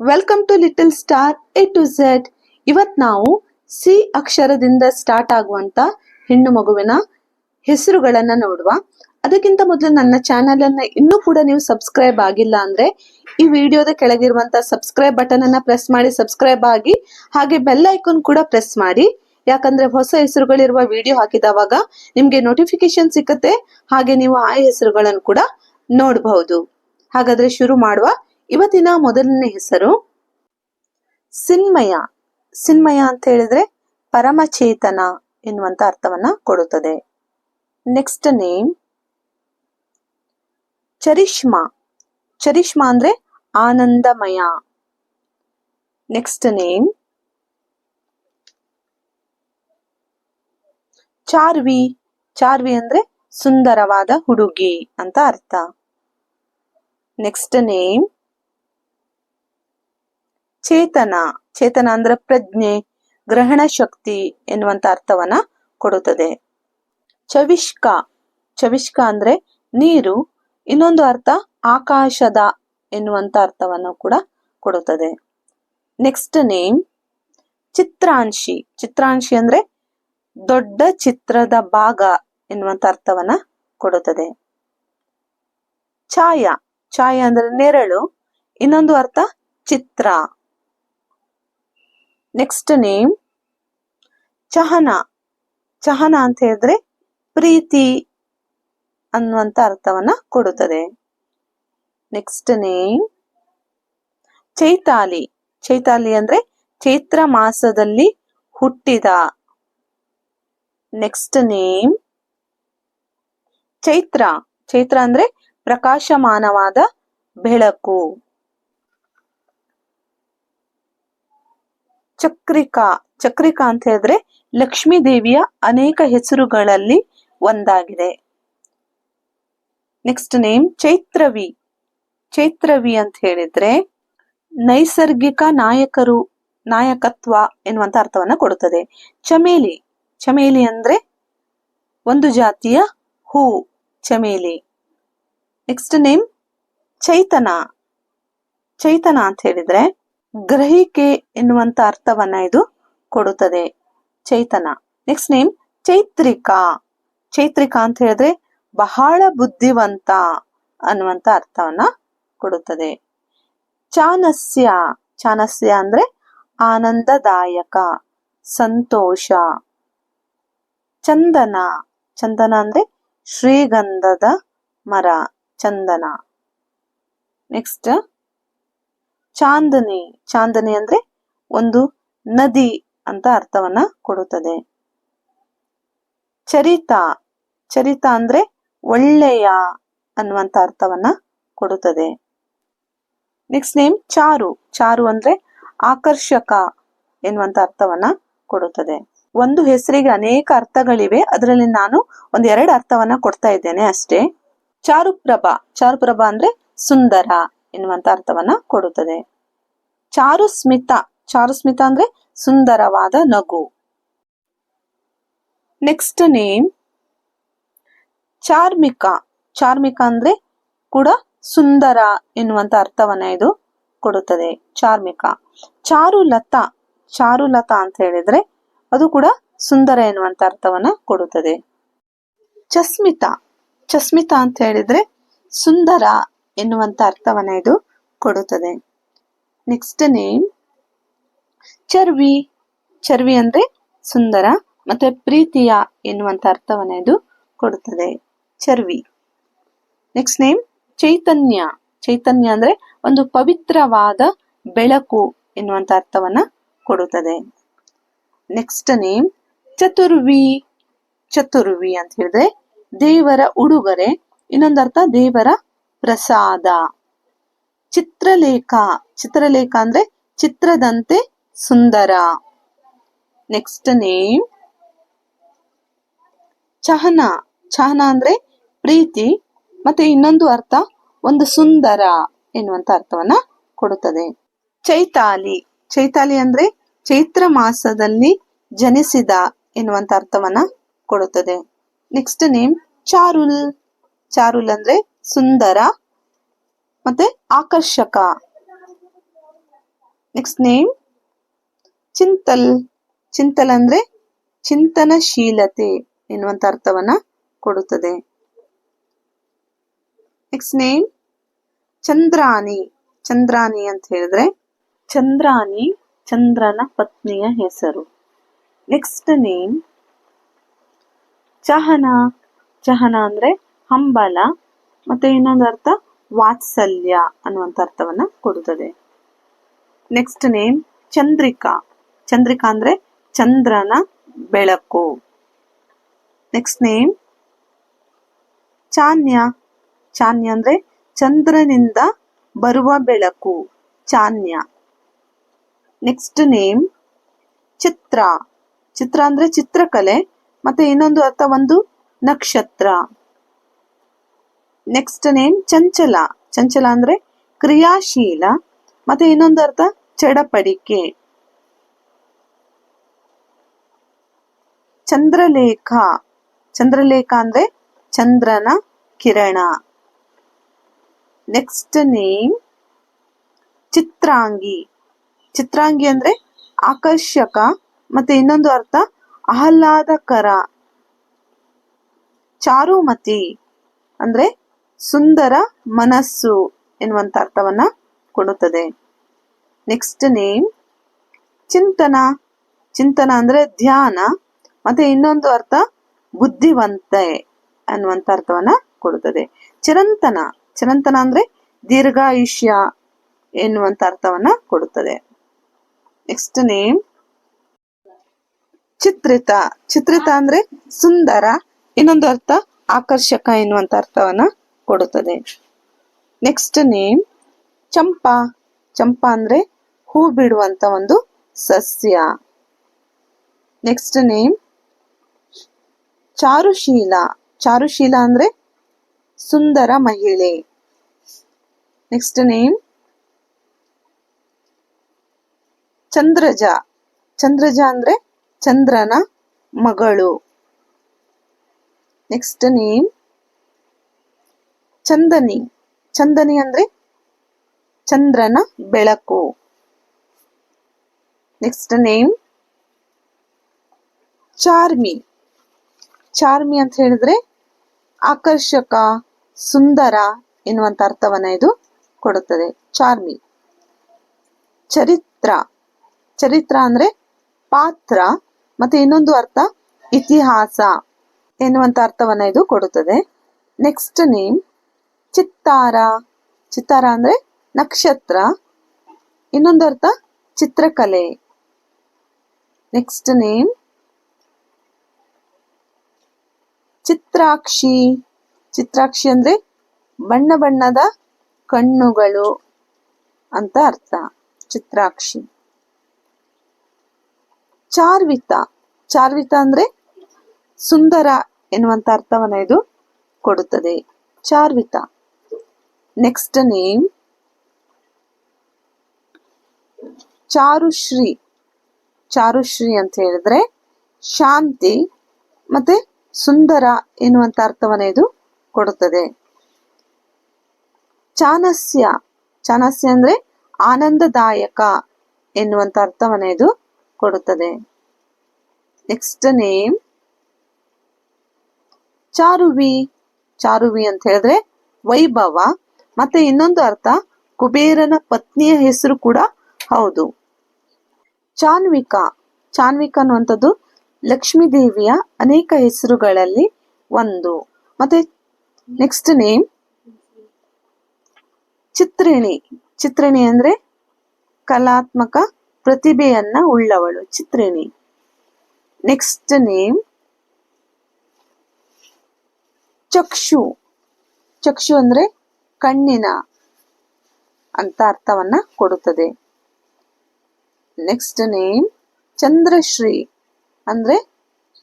Welcome to little star A to Z ಇವತ್ ನಾವು C ಅಕ್ಷರದಿಂದ ಸ್ಟಾರ್ಟ್ ಆಗುವಂತ ಹೆಣ್ಣು ಮಗುವಿನ ಹೆಸರುಗಳನ್ನ ನೋಡುವ. ಅದಕ್ಕಿಂತ ಮೊದಲು ನನ್ನ ಚಾನೆಲ್ ಅನ್ನ ಇನ್ನೂ ಕೂಡ ನೀವು ಸಬ್ಸ್ಕ್ರೈಬ್ ಆಗಿಲ್ಲ ಅಂದ್ರೆ ಈ ವಿಡಿಯೋದ ಕೆಳಗಿರುವಂತ ಸಬ್ಸ್ಕ್ರೈಬ್ ಬಟನ್ ಅನ್ನ ಪ್ರೆಸ್ ಮಾಡಿ ಸಬ್ಸ್ಕ್ರೈಬ್ ಆಗಿ, ಹಾಗೆ ಬೆಲ್ ಐಕಾನ್ ಕೂಡ ಪ್ರೆಸ್ ಮಾಡಿ. ಯಾಕಂದ್ರೆ ಹೊಸ ಹೆಸರುಗಳಿರುವ ವಿಡಿಯೋ ಹಾಕಿದವಾಗ ನಿಮ್ಗೆ ನೋಟಿಫಿಕೇಶನ್ ಸಿಕ್ಕತ್ತೆ, ಹಾಗೆ ನೀವು ಆ ಹೆಸರುಗಳನ್ನು ಕೂಡ ನೋಡಬಹುದು. ಹಾಗಾದ್ರೆ ಶುರು ಮಾಡುವ. ಇವತ್ತಿನ ಮೊದಲನೇ ಹೆಸರು ಸಿನ್ಮಯ. ಸಿನ್ಮಯ ಅಂತ ಹೇಳಿದ್ರೆ ಪರಮಚೇತನ ಎನ್ನುವಂತ ಅರ್ಥವನ್ನ ಕೊಡುತ್ತದೆ. Next name Charishma. ಚರಿಷ್ಮಾ ಅಂದ್ರೆ ಆನಂದಮಯ. Next name Charvi. ಚಾರ್ವಿ ಅಂದ್ರೆ ಸುಂದರವಾದ ಹುಡುಗಿ ಅಂತ ಅರ್ಥ. ನೆಕ್ಸ್ಟ್ ನೇಮ್ ಚೇತನ. ಚೇತನ ಅಂದ್ರೆ ಪ್ರಜ್ಞೆ, ಗ್ರಹಣ ಶಕ್ತಿ ಎನ್ನುವಂತ ಅರ್ಥವನ್ನ ಕೊಡುತ್ತದೆ. ಚವಿಷ್ಕ. ಚವಿಷ್ಕ ಅಂದ್ರೆ ನೀರು, ಇನ್ನೊಂದು ಅರ್ಥ ಆಕಾಶದ ಎನ್ನುವಂತ ಅರ್ಥವನ್ನು ಕೂಡ ಕೊಡುತ್ತದೆ. Next name ಚಿತ್ರಾಂಶಿ. ಚಿತ್ರಾಂಶಿ ಅಂದ್ರೆ ದೊಡ್ಡ ಚಿತ್ರದ ಭಾಗ ಎನ್ನುವಂತ ಅರ್ಥವನ್ನ ಕೊಡುತ್ತದೆ. ಛಾಯಾ. ಛಾಯಾ ಅಂದ್ರೆ ನೆರಳು, ಇನ್ನೊಂದು ಅರ್ಥ ಚಿತ್ರ. Next name ಚಹನ. ಚಹನ ಅಂತ ಹೇಳಿದ್ರೆ ಪ್ರೀತಿ ಅನ್ನುವಂತ ಅರ್ಥವನ್ನ ಕೊಡುತ್ತದೆ. Next name ಚೈತಾಲಿ. ಚೈತಾಲಿ ಅಂದ್ರೆ ಚೈತ್ರ ಮಾಸದಲ್ಲಿ ಹುಟ್ಟಿದ. Next name Chaitra. ಚೈತ್ರ ಅಂದ್ರೆ ಪ್ರಕಾಶಮಾನವಾದ ಬೆಳಕು. ಚಕ್ರಿಕಾ ಚಕ್ರಿಕಾ ಅಂತ ಹೇಳಿದ್ರೆ ಲಕ್ಷ್ಮೀ ದೇವಿಯ ಅನೇಕ ಹೆಸರುಗಳಲ್ಲಿ ಒಂದಾಗಿದೆ. Next name ಚೈತ್ರವಿ. ಚೈತ್ರವಿ ಅಂತ ಹೇಳಿದ್ರೆ ನೈಸರ್ಗಿಕ ನಾಯಕರು, ನಾಯಕತ್ವ ಎನ್ನುವಂತ ಅರ್ಥವನ್ನ ಕೊಡುತ್ತದೆ. ಚಮೇಲಿ ಚಮೇಲಿ ಅಂದ್ರೆ ಒಂದು ಜಾತಿಯ ಹೂ, ಚಮೇಲಿ. Next name Chaitana. ಚೈತನ ಅಂತ ಹೇಳಿದ್ರೆ ಗ್ರಹಿಕೆ ಎನ್ನುವಂತ ಅರ್ಥವನ್ನ ಇದು ಕೊಡುತ್ತದೆ. ಚೈತನ. Next name Chaitrika. ಚೈತ್ರಿಕಾ ಅಂತ ಹೇಳಿದ್ರೆ ಬಹಳ ಬುದ್ಧಿವಂತ ಅನ್ನುವಂತ ಅರ್ಥವನ್ನ ಕೊಡುತ್ತದೆ. ಚಾನಸ್ಯ. ಚಾನಸ್ಯ ಅಂದ್ರೆ ಆನಂದದಾಯಕ, ಸಂತೋಷ. ಚಂದನ. ಚಂದನ ಅಂದ್ರೆ ಶ್ರೀಗಂಧದ ಮರ, ಚಂದನ. ನೆಕ್ಸ್ಟ್ ಚಾಂದನಿ. ಚಾಂದನಿ ಅಂದ್ರೆ ಒಂದು ನದಿ ಅಂತ ಅರ್ಥವನ್ನ ಕೊಡುತ್ತದೆ. ಚರಿತ. ಚರಿತ ಅಂದ್ರೆ ಒಳ್ಳೆಯ ಅನ್ನುವಂತ ಅರ್ಥವನ್ನ ಕೊಡುತ್ತದೆ. ನೆಕ್ಸ್ಟ್ ನೇಮ್ ಚಾರು. ಚಾರು ಅಂದ್ರೆ ಆಕರ್ಷಕ ಎನ್ನುವಂತ ಅರ್ಥವನ್ನ ಕೊಡುತ್ತದೆ. ಒಂದು ಹೆಸರಿಗೆ ಅನೇಕ ಅರ್ಥಗಳಿವೆ. ಅದರಲ್ಲಿ ನಾನು ಒಂದ್ ಎರಡು ಅರ್ಥವನ್ನ ಕೊಡ್ತಾ ಇದ್ದೇನೆ ಅಷ್ಟೇ. ಚಾರುಪ್ರಭಾ. ಚಾರುಪ್ರಭಾ ಅಂದ್ರೆ ಸುಂದರ. ಎನ್ನುವಂತ ಅರ್ಥವನ್ನ ಕೊಡುತ್ತದೆ. ಚಾರುಸ್ಮಿತ ಚಾರುಸ್ಮಿತ ಅಂದ್ರೆ ಸುಂದರವಾದ ನಗು. Next name ಚಾರ್ಮಿಕ. ಚಾರ್ಮಿಕ ಅಂದ್ರೆ ಕೂಡ ಸುಂದರ ಎನ್ನುವಂತ ಅರ್ಥವನ್ನ ಇದು ಕೊಡುತ್ತದೆ, ಚಾರ್ಮಿಕ. ಚಾರುಲತಾ ಚಾರುಲತಾ ಅಂತ ಹೇಳಿದ್ರೆ ಅದು ಕೂಡ ಸುಂದರ ಎನ್ನುವಂತ ಅರ್ಥವನ್ನ ಕೊಡುತ್ತದೆ. ಚಸ್ಮಿತ ಚಸ್ಮಿತ ಅಂತ ಹೇಳಿದ್ರೆ ಸುಂದರ ಎನ್ನುವಂತ ಅರ್ಥವನ್ನ ಇದು ಕೊಡುತ್ತದೆ. Next name ಚರ್ವಿ. ಚರ್ವಿ ಅಂದ್ರೆ ಸುಂದರ ಮತ್ತೆ ಪ್ರೀತಿಯ ಎನ್ನುವಂತ ಅರ್ಥವನ್ನ ಇದು ಕೊಡುತ್ತದೆ. ಚರ್ವಿ. ನೆಕ್ಸ್ಟ್ ನೇಮ್ ಚೈತನ್ಯ. ಚೈತನ್ಯ ಅಂದ್ರೆ ಒಂದು ಪವಿತ್ರವಾದ ಬೆಳಕು ಎನ್ನುವಂತ ಅರ್ಥವನ್ನ ಕೊಡುತ್ತದೆ. Next name ಚತುರ್ವಿ. ಚತುರ್ವಿ ಅಂತ ಹೇಳಿದ್ರೆ ದೇವರ ಉಡುಗೊರೆ. ಇನ್ನೊಂದು ಅರ್ಥ ದೇವರ ಪ್ರಸಾದ. ಚಿತ್ರಲೇಖ ಚಿತ್ರಲೇಖ ಅಂದ್ರೆ ಚಿತ್ರದಂತೆ ಸುಂದರ. ನೆಕ್ಸ್ಟ್ ನೇಮ್ ಚಹನ ಚಹನ ಅಂದ್ರೆ ಪ್ರೀತಿ, ಮತ್ತೆ ಇನ್ನೊಂದು ಅರ್ಥ ಒಂದು ಸುಂದರ ಎನ್ನುವಂತ ಅರ್ಥವನ್ನ ಕೊಡುತ್ತದೆ. ಚೈತಾಲಿ ಚೈತಾಲಿ ಅಂದ್ರೆ ಚೈತ್ರ ಮಾಸದಲ್ಲಿ ಜನಿಸಿದ ಎನ್ನುವಂತ ಅರ್ಥವನ್ನ ಕೊಡುತ್ತದೆ. Next name ಚಾರುಲ್. ಚಾರುಲ್ ಅಂದ್ರೆ ಸುಂದರ, ಮತ್ತೆ ಆಕರ್ಷಕ. Next name ಚಿಂತಲ್. ಚಿಂತಲ್ ಅಂದ್ರೆ ಚಿಂತನಶೀಲತೆ ಎನ್ನುವಂತ ಅರ್ಥವನ್ನ ಕೊಡುತ್ತದೆ. ನೆಕ್ಸ್ಟ್ ನೇಮ್ ಚಂದ್ರಾನಿ ಚಂದ್ರಾನಿ ಅಂತ ಹೇಳಿದ್ರೆ ಚಂದ್ರಾನಿ ಚಂದ್ರನ ಪತ್ನಿಯ ಹೆಸರು. Next name ಚಹನ. ಚಹನ ಅಂದ್ರೆ ಹಂಬಲ. ಮತ್ತೆ ಇನ್ನೊಂದು ಅರ್ಥ, ವಾತ್ಸಲ್ಯ ಅನ್ನುವಂಥ ಅರ್ಥವನ್ನ ಕೊಡುತ್ತದೆ. Next name Chandrika. ಚಂದ್ರಿಕಾ ಅಂದ್ರೆ ಚಂದ್ರನ ಬೆಳಕು. Next name ಚಾನ್ಯ. ಚಾನ್ಯ ಅಂದ್ರೆ ಚಂದ್ರನಿಂದ ಬರುವ ಬೆಳಕು, ಚಾನ್ಯ. ನೆಕ್ಸ್ಟ್ ನೇಮ್ ಚಿತ್ರ. ಚಿತ್ರ ಅಂದ್ರೆ ಚಿತ್ರಕಲೆ, ಮತ್ತೆ ಇನ್ನೊಂದು ಅರ್ಥ ಒಂದು ನಕ್ಷತ್ರ. ನೆಕ್ಸ್ಟ್ ನೇಮ್ ಚಂಚಲ. ಚಂಚಲ ಅಂದ್ರೆ ಕ್ರಿಯಾಶೀಲ. ಮತ್ತೆ ಇನ್ನೊಂದು ಅರ್ಥ, ಚಡಪಡಿಕೆ. ಚಂದ್ರಲೇಖ. ಚಂದ್ರಲೇಖ ಅಂದ್ರೆ ಚಂದ್ರನ ಕಿರಣ. Next name ಚಿತ್ರಾಂಗಿ. ಚಿತ್ರಾಂಗಿ ಅಂದ್ರೆ ಆಕರ್ಷಕ. ಮತ್ತೆ ಇನ್ನೊಂದು ಅರ್ಥ, ಆಹ್ಲಾದಕರ. ಚಾರುಮತಿ ಅಂದ್ರೆ ಸುಂದರ ಮನಸ್ಸು ಎನ್ನುವಂತ ಅರ್ಥವನ್ನ ಕೊಡುತ್ತದೆ. ನೆಕ್ಸ್ಟ್ ನೇಮ್ ಚಿಂತನ. ಚಿಂತನ ಅಂದ್ರೆ ಧ್ಯಾನ. ಮತ್ತೆ ಇನ್ನೊಂದು ಅರ್ಥ ಬುದ್ಧಿವಂತೆ ಅನ್ನುವಂತ ಅರ್ಥವನ್ನ ಕೊಡುತ್ತದೆ. ಚಿರಂತನ. ಚಿರಂತನ ಅಂದ್ರೆ ದೀರ್ಘಾಯುಷ್ಯ ಎನ್ನುವಂತ ಅರ್ಥವನ್ನ ಕೊಡುತ್ತದೆ. Next name ಚಿತ್ರಿತ. ಚಿತ್ರಿತ ಅಂದ್ರೆ ಸುಂದರ. ಇನ್ನೊಂದು ಅರ್ಥ ಆಕರ್ಷಕ ಎನ್ನುವಂತ ಅರ್ಥವನ್ನ ಕೊಡುತ್ತದೆ. ನೆಕ್ಸ್ಟ್ ನೇಮ್ ಚಂಪಾ. ಚಂಪಾ ಅಂದ್ರೆ ಹೂ ಬಿಡುವಂತ ಒಂದು ಸಸ್ಯ. Next name ಚಾರುಶೀಲ. ಚಾರುಶೀಲ ಅಂದ್ರೆ ಸುಂದರ ಮಹಿಳೆ. Next name ಚಂದ್ರಜ. ಚಂದ್ರಜ ಅಂದ್ರೆ ಚಂದ್ರನ ಮಗಳು. Next name ಚಂದನಿ. ಚಂದನಿ ಅಂದ್ರೆ ಚಂದ್ರನ ಬೆಳಕು. Next name ಚಾರ್ಮಿ. ಚಾರ್ಮಿ ಅಂತ ಹೇಳಿದ್ರೆ ಆಕರ್ಷಕ, ಸುಂದರ ಎನ್ನುವಂತ ಅರ್ಥವನ್ನ ಇದು ಕೊಡುತ್ತದೆ. ಚಾರ್ಮಿ. ಚರಿತ್ರ. ಚರಿತ್ರ ಅಂದ್ರೆ ಪಾತ್ರ ಮತ್ತೆ ಇನ್ನೊಂದು ಅರ್ಥ ಇತಿಹಾಸ ಎನ್ನುವಂತ ಅರ್ಥವನ್ನ ಇದು ಕೊಡುತ್ತದೆ. ನೆಕ್ಸ್ಟ್ ನೇಮ್ ಚಿತ್ತಾರ. ಚಿತ್ತಾರ ಅಂದ್ರೆ ನಕ್ಷತ್ರ. ಇನ್ನೊಂದು ಅರ್ಥ ಚಿತ್ರಕಲೆ. Next name ಚಿತ್ರಾಕ್ಷಿ. ಚಿತ್ರಾಕ್ಷಿ ಅಂದ್ರೆ ಬಣ್ಣ ಬಣ್ಣದ ಕಣ್ಣುಗಳು ಅಂತ ಅರ್ಥ. ಚಿತ್ರಾಕ್ಷಿ. ಚಾರ್ವಿತ. ಚಾರ್ವಿತ ಅಂದ್ರೆ ಸುಂದರ ಎನ್ನುವಂತ ಅರ್ಥವನ್ನ ಇದು ಕೊಡುತ್ತದೆ. ಚಾರ್ವಿತ. ನೆಕ್ಸ್ಟ್ ನೇಮ್ ಚಾರುಶ್ರೀ ಚಾರುಶ್ರೀ ಅಂತ ಹೇಳಿದ್ರೆ ಶಾಂತಿ ಮತ್ತೆ ಸುಂದರ ಎನ್ನುವಂತ ಅರ್ಥವನ್ನ ಇದು ಕೊಡುತ್ತದೆ. ಚಾನಸ್ಯ ಚಾನಸ್ಯ ಅಂದ್ರೆ ಆನಂದದಾಯಕ ಎನ್ನುವಂತ ಅರ್ಥವನ್ನ ಇದು ಕೊಡುತ್ತದೆ. Next name ಚಾರುವಿ. ಚಾರುವಿ ಅಂತ ಹೇಳಿದ್ರೆ ವೈಭವ. ಮತ್ತೆ ಇನ್ನೊಂದು ಅರ್ಥ, ಕುಬೇರನ ಪತ್ನಿಯ ಹೆಸರು ಕೂಡ ಹೌದು. ಚಾನ್ವಿಕಾ ಚಾನ್ವಿಕಾ ಅನ್ನುವಂಥದ್ದು ಲಕ್ಷ್ಮೀ ದೇವಿಯ ಅನೇಕ ಹೆಸರುಗಳಲ್ಲಿ ಒಂದು. ಮತ್ತೆ ನೆಕ್ಸ್ಟ್ ನೇಮ್ ಚಿತ್ರಿಣಿ. ಚಿತ್ರಿಣಿ ಅಂದ್ರೆ ಕಲಾತ್ಮಕ ಪ್ರತಿಭೆಯನ್ನ ಉಳ್ಳವಳು ಚಿತ್ರಿಣಿ. ನೆಕ್ಸ್ಟ್ ನೇಮ್ ಚಕ್ಷು. ಚಕ್ಷು ಅಂದ್ರೆ ಕಣ್ಣಿನ ಅಂತ ಅರ್ಥವನ್ನ ಕೊಡುತ್ತದೆ. Next name Chandrashree. ಅಂದ್ರೆ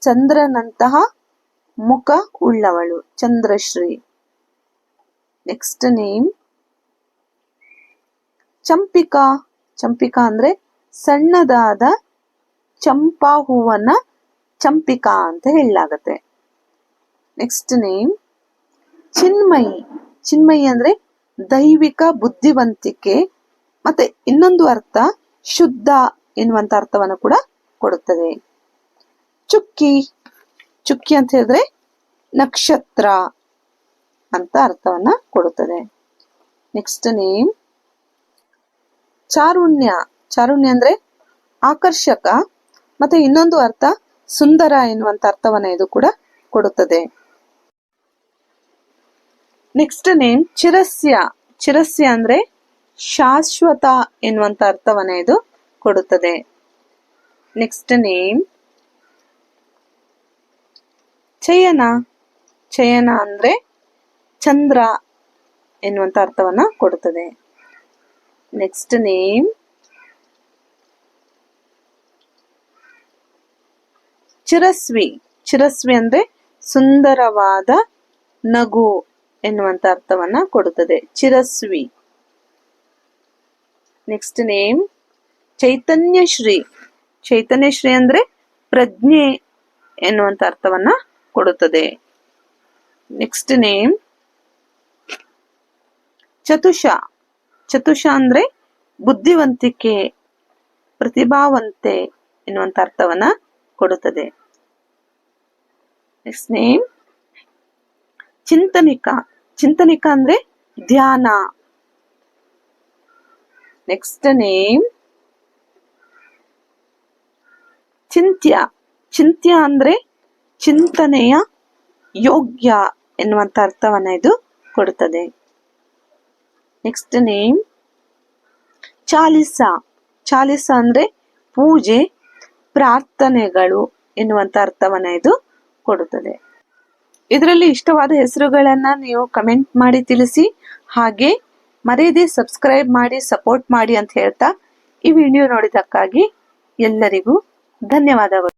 ಚಂದ್ರನಂತಹ ಮುಖ ಉಳ್ಳವಳು, ಚಂದ್ರಶ್ರೀ. Next name ಚಂಪಿಕಾ. ಚಂಪಿಕಾ ಅಂದ್ರೆ ಸಣ್ಣದಾದ ಚಂಪಾ ಹೂವನ್ನ ಚಂಪಿಕಾ ಅಂತ ಹೇಳಲಾಗತ್ತೆ. ನೆಕ್ಸ್ಟ್ ನೇಮ್ ಚಿನ್ಮಯಿ. ಚಿನ್ಮಯಿ ಅಂದ್ರೆ ದೈವಿಕ ಬುದ್ಧಿವಂತಿಕೆ. ಮತ್ತೆ ಇನ್ನೊಂದು ಅರ್ಥ ಶುದ್ಧ ಎನ್ನುವಂತ ಅರ್ಥವನ್ನು ಕೂಡ ಕೊಡುತ್ತದೆ. ಚುಕ್ಕಿ ಚುಕ್ಕಿ ಅಂತ ಹೇಳಿದ್ರೆ ನಕ್ಷತ್ರ ಅಂತ ಅರ್ಥವನ್ನ ಕೊಡುತ್ತದೆ. Next name ಚಾರುಣ್ಯ. ಚಾರುಣ್ಯ ಅಂದ್ರೆ ಆಕರ್ಷಕ, ಮತ್ತೆ ಇನ್ನೊಂದು ಅರ್ಥ ಸುಂದರ ಎನ್ನುವಂತ ಅರ್ಥವನ್ನ ಇದು ಕೂಡ ಕೊಡುತ್ತದೆ. ನೆಕ್ಸ್ಟ್ ನೇಮ್ ಚಿರಸ್ಯ ಚಿರಸ್ಯ ಅಂದ್ರೆ ಶಾಶ್ವತ ಎನ್ನುವಂತ ಅರ್ಥವನ್ನ ಇದು ಕೊಡುತ್ತದೆ. Next name ಚಯನ. ಚಯನ ಅಂದ್ರೆ ಚಂದ್ರ ಎನ್ನುವಂತ ಅರ್ಥವನ್ನ ಕೊಡುತ್ತದೆ. ನೆಕ್ಸ್ಟ್ ನೇಮ್ ಚಿರಸ್ವಿ ಚಿರಸ್ವಿ ಅಂದ್ರೆ ಸುಂದರವಾದ ನಗು. ಎನ್ನುವಂತ ಅರ್ಥವನ್ನ ಕೊಡುತ್ತದೆ. ಚಿರಸ್ವಿ. ನೆಕ್ಸ್ಟ್ ನೇಮ್ ಚೈತನ್ಯಶ್ರೀ ಚೈತನ್ಯಶ್ರೀ ಅಂದ್ರೆ ಪ್ರಜ್ಞೆ ಎನ್ನುವಂತ ಅರ್ಥವನ್ನ ಕೊಡುತ್ತದೆ. Next name ಚತುಷ. ಚತುಷ ಅಂದ್ರೆ ಬುದ್ಧಿವಂತಿಕೆ, ಪ್ರತಿಭಾವಂತೆ ಎನ್ನುವಂತ ಅರ್ಥವನ್ನ ಕೊಡುತ್ತದೆ. Next name ಚಿಂತನಿಕ. ಚಿಂತನಿಕ ಅಂದ್ರೆ ಧ್ಯಾನ. Next name ಚಿಂತ್ಯ. ಚಿಂತ್ಯ ಅಂದ್ರೆ ಚಿಂತನೆಯ ಯೋಗ್ಯ ಎನ್ನುವಂತ ಅರ್ಥವನ್ನ ಇದು ಕೊಡುತ್ತದೆ ನೆಕ್ಸ್ಟ್ ನೇಮ್ ಚಾಲಿಸ. ಚಾಲಿಸ ಅಂದ್ರೆ ಪೂಜೆ, ಪ್ರಾರ್ಥನೆಗಳು ಎನ್ನುವಂತ ಅರ್ಥವನ್ನ ಇದು ಕೊಡುತ್ತದೆ ಇದರಲ್ಲಿ ಇಷ್ಟವಾದ ಹೆಸರುಗಳನ್ನ ನೀವು ಕಮೆಂಟ್ ಮಾಡಿ ತಿಳಿಸಿ, ಹಾಗೆ ಮರೆಯದೆ ಸಬ್ಸ್ಕ್ರೈಬ್ ಮಾಡಿ ಸಪೋರ್ಟ್ ಮಾಡಿ ಅಂತ ಹೇಳ್ತಾ ಈ ವಿಡಿಯೋ ನೋಡಿದಕ್ಕಾಗಿ ಎಲ್ಲರಿಗೂ ಧನ್ಯವಾದಗಳು.